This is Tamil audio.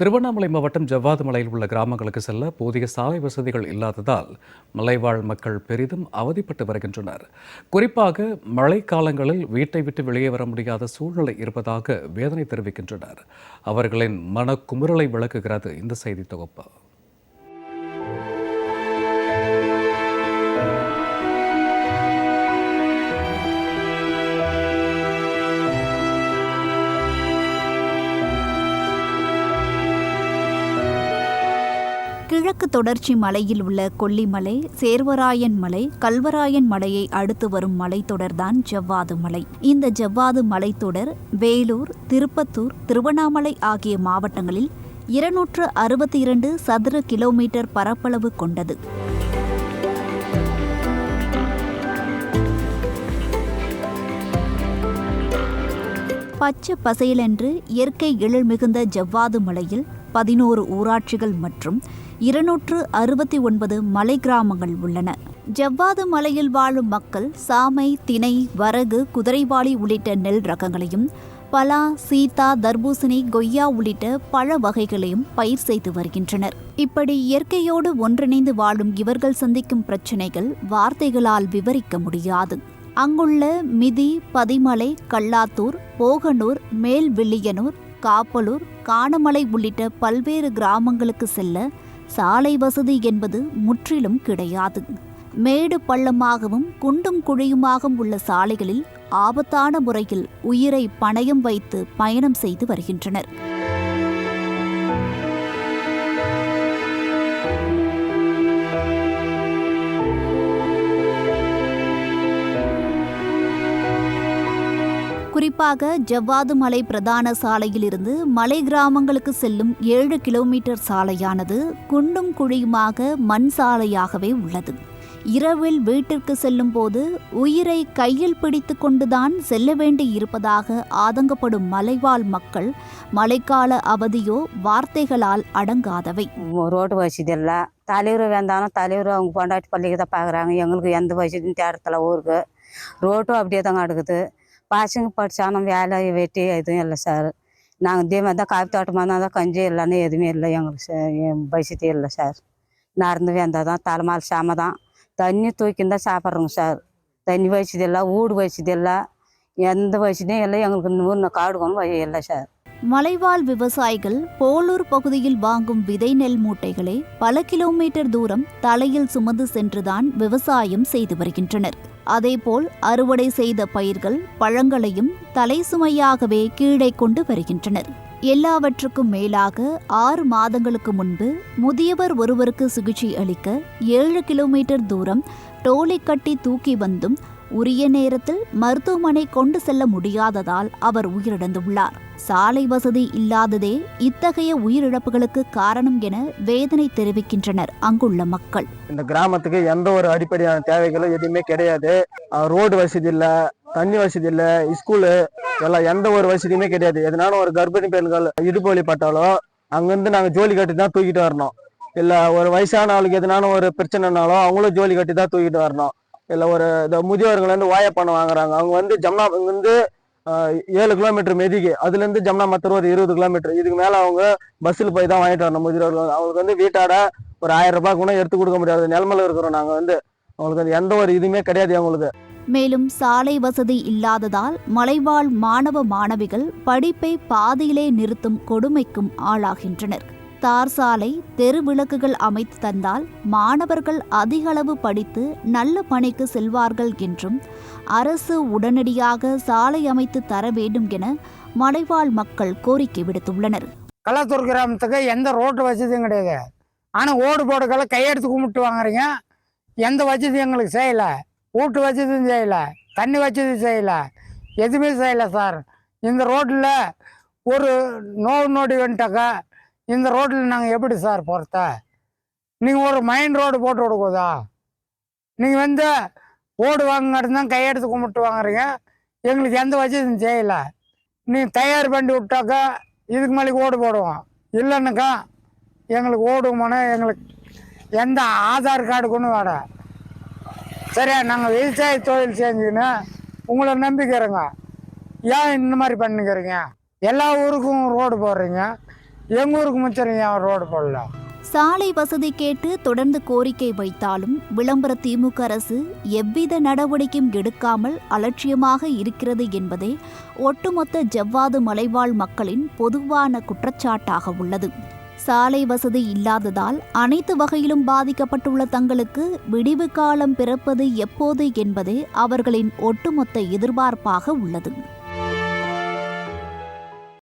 திருவண்ணாமலை மாவட்டம் ஜவ்வாது மலையில் உள்ள கிராமங்களுக்கு செல்ல போதிய சாலை வசதிகள் இல்லாததால் மலைவாழ் மக்கள் பெரிதும் அவதிப்பட்டு வருகின்றனர். குறிப்பாக மழைக்காலங்களில் வீட்டை விட்டு வெளியே வர முடியாத சூழ்நிலை இருப்பதாக வேதனை தெரிவிக்கின்றனர். அவர்களின் மனக்குமுறலை விளக்குகிறது இந்த செய்தி தொகுப்பு. கிழக்கு தொடர்ச்சி மலையில் உள்ள கொல்லிமலை சேர்வராயன் மலை கல்வராயன் மலையை அடுத்து வரும் மலைத்தொடர்தான் ஜவ்வாது மலை. இந்த ஜவ்வாது மலைத்தொடர் வேலூர் திருப்பத்தூர் திருவண்ணாமலை ஆகிய மாவட்டங்களில் இருநூற்று அறுபத்தி இரண்டு சதுர கிலோமீட்டர் பரப்பளவு கொண்டது. பச்சை பசையிலென்று இயற்கை எழில் மிகுந்த ஜவ்வாது மலையில் பதினோரு ஊராட்சிகள் மற்றும் இருநூற்று அறுபத்தி ஒன்பது மலை கிராமங்கள் உள்ளன. ஜவ்வாது மலையில் வாழும் மக்கள் சாமை திணை வரகு குதிரைவாளி உள்ளிட்ட நெல் ரகங்களையும் பலா சீதா தர்பூசணி கொய்யா உள்ளிட்ட பழ வகைகளையும் பயிர் செய்து வருகின்றனர். இப்படி இயற்கையோடு ஒன்றிணைந்து வாழும் இவர்கள் சந்திக்கும் பிரச்சினைகள் வார்த்தைகளால் விவரிக்க முடியாது. அங்குள்ள மிதி பதிமலை கல்லாத்தூர் போகனூர் மேல்வில்லியனூர் காப்பலூர் காணமலை உள்ளிட்ட பல்வேறு கிராமங்களுக்கு செல்ல சாலை வசதி என்பது முற்றிலும் கிடையாது. மேடு பள்ளமாகவும் குண்டும் குழியுமாகவும் உள்ள சாலைகளில் ஆபத்தான முறையில் உயிரை பணயம் வைத்து பயணம் செய்து வருகின்றனர். குறிப்பாக ஜவ்வாது மலை பிரதான சாலையிலிருந்து மலை கிராமங்களுக்கு செல்லும் ஏழு கிலோமீட்டர் சாலையானது குண்டும் குழியுமாக மண் சாலையாகவே உள்ளது. இரவில் வீட்டிற்கு செல்லும் போது உயிரை கையில் பிடித்து கொண்டுதான் செல்ல வேண்டி இருப்பதாக ஆதங்கப்படும் மலைவாழ் மக்கள் மழைக்கால அவதியோ வார்த்தைகளால் அடங்காதவை. ரோடு வசதி இல்லை தலைவர் வந்தாலும் தலைவர் அவங்க பொண்டாட்டி பள்ளிக்கு தான் பார்க்குறாங்க எங்களுக்கு எந்த வசதியும் தேடத்தில் ஊருக்கு. ரோட்டும் அப்படியே தாங்க அடுக்குது. பசங்க படித்தாலும் வேலை வெட்டி எதுவும் இல்லை சார் நாங்கள் இதே மாதிரி தான் காப்பி தோட்டமாக இருந்தால் தான் கஞ்சி இல்லைன்னு எதுவுமே இல்லை எங்களுக்கு சார் இல்லை சார் நடந்து வந்தால் தான் தலைமால் சாம தான். தண்ணி தூக்கின்னு தான் சாப்பிட்றோங்க சார் தண்ணி வசதி இல்லை வீடு வசதி இல்லை எந்த வயசுலையும் இல்லை எங்களுக்கு நூறு காடுக்கணும் வழி இல்லை சார் மலைவாழ் விவசாயிகள் போலூர் பகுதியில் வாங்கும் விதை நெல் மூட்டைகளை பல கிலோமீட்டர் தூரம் தலையில் சுமந்து சென்றுதான் விவசாயம் செய்து வருகின்றனர். அதேபோல் அறுவடை செய்த பயிர்கள் பழங்களையும் தலை சுமையாகவே கீழே கொண்டு வருகின்றனர். எல்லாவற்றுக்கும் மேலாக ஆறு மாதங்களுக்கு முன்பு முதியவர் ஒருவருக்கு சிகிச்சை அளிக்க ஏழு கிலோமீட்டர் தூரம் டோலை கட்டி தூக்கி வந்தும் உரிய நேரத்தில் மருத்துவமனை கொண்டு செல்ல முடியாததால் அவர் உயிரிழந்துள்ளார். சாலை வசதி இல்லாததே இத்தகைய உயிரிழப்புகளுக்கு காரணம் என வேதனை தெரிவிக்கின்றனர் அங்குள்ள மக்கள். இந்த கிராமத்துக்கு எந்த ஒரு அடிப்படையான தேவைகளும் எதுவுமே கிடையாது. ரோடு வசதி இல்லை தண்ணி வசதி இல்லை ஸ்கூலு எல்லாம் எந்த ஒரு வசதியுமே கிடையாது. எதனாலும் ஒரு கர்ப்பிணி பெண்கள் இடுப்பு வழிபட்டாலோ அங்கேருந்து நாங்கள் ஜோலி கட்டி தான் தூக்கிட்டு வரணும். இல்லை ஒரு வயசான ஆளுக்கு எதனாலும் ஒரு பிரச்சனைனாலும் அவங்களும் ஜோலி கட்டி தான் தூக்கிட்டு வரணும். இல்லை ஒரு இந்த முதியோர்கள் வந்து வாழைப்பணம் வாங்குறாங்க. அவங்க வந்து ஜம்னா இங்கேருந்து ஏழு கிலோமீட்டர் மெதிக்கு அதுலேருந்து ஜம்னா மத்தூர் ஒரு இருபது கிலோமீட்டர். இதுக்கு மேலே அவங்க பஸ்ஸில் போய் தான் வாங்கிட்டு வரணும். முதியோர் அவங்களுக்கு வந்து வீட்டாட ஒரு ஆயிரம் ரூபாய் கூட எடுத்து கொடுக்க முடியாது. நிலமையில இருக்கிறோம் நாங்கள் வந்து. அவங்களுக்கு வந்து எந்த ஒரு இதுவுமே கிடையாது அவங்களுக்கு. மேலும் சாலை வசதி இல்லாததால் மலைவாழ் மாணவ மாணவிகள் படிப்பை பாதியிலே நிறுத்தும் கொடுமைக்கும் ஆளாகின்றனர். தார் சாலை தெரு விளக்குகள் அமைத்து தந்தால் மாணவர்கள் அதிக அளவு படித்து நல்ல பணிக்கு செல்வார்கள் என்றும் அரசு உடனடியாக சாலை அமைத்து தர வேண்டும் என மலைவாழ் மக்கள் கோரிக்கை விடுத்துள்ளனர். கல்லாத்தூர் கிராமத்துக்கு எந்த ரோட்டு வசதியும் கிடையாது. ஆனால் ஓடு போடுக்கெல்லாம் கையெடுத்து கும்பிட்டு வாங்குறீங்க. எந்த வசதியும் எங்களுக்கு செய்யலை. வீட்டு வசதியும் செய்யலை. தண்ணி வசதி செய்யலை. எதுவுமே செய்யலை சார். இந்த ரோட்டில் ஒரு நோவு நோடி வந்துட்டாக்கா. இந்த ரோட்டில் நாங்கள் எப்படி சார் போகிறத நீங்கள் ஒரு மெயின் ரோடு போட்டு கொடுக்குதா நீங்கள் வந்து ஓடு வாங்கிட்டு தான் கையெடுத்து கும்பிட்டு வாங்குறீங்க. எங்களுக்கு எந்த வசதியும் செய்யலை. நீங்கள் தயார் பண்ணி விட்டாக்கா இதுக்கு மேலே ஓடு போடுவோம். இல்லைன்னாக்கா எங்களுக்கு ஓடுமானா எங்களுக்கு எந்த ஆதார் கார்டு கொண்டு வேட சரியா நாங்கள் விவசாய தொழில் செஞ்சுக்கின்னு உங்களை நம்பிக்கிறோங்க. ஏன் இந்த மாதிரி பண்ணிக்கிறீங்க? எல்லா ஊருக்கும் ரோடு போடுறீங்க. எங்கள் ஊருக்கு ரோடு போடல? சாலை வசதி கேட்டு தொடர்ந்து கோரிக்கை வைத்தாலும் விளம்பர திமுக அரசு எவ்வித நடவடிக்கையும் எடுக்காமல் அலட்சியமாக இருக்கிறது என்பதே ஒட்டுமொத்த ஜவ்வாது மலைவாழ் மக்களின் பொதுவான குற்றச்சாட்டாக உள்ளது. சாலை வசதி இல்லாததால் அனைத்து வகையிலும் பாதிக்கப்பட்டுள்ள தங்களுக்கு விடிவு காலம் பிறப்பது எப்போது என்பதே அவர்களின் ஒட்டுமொத்த எதிர்பார்ப்பாக உள்ளது.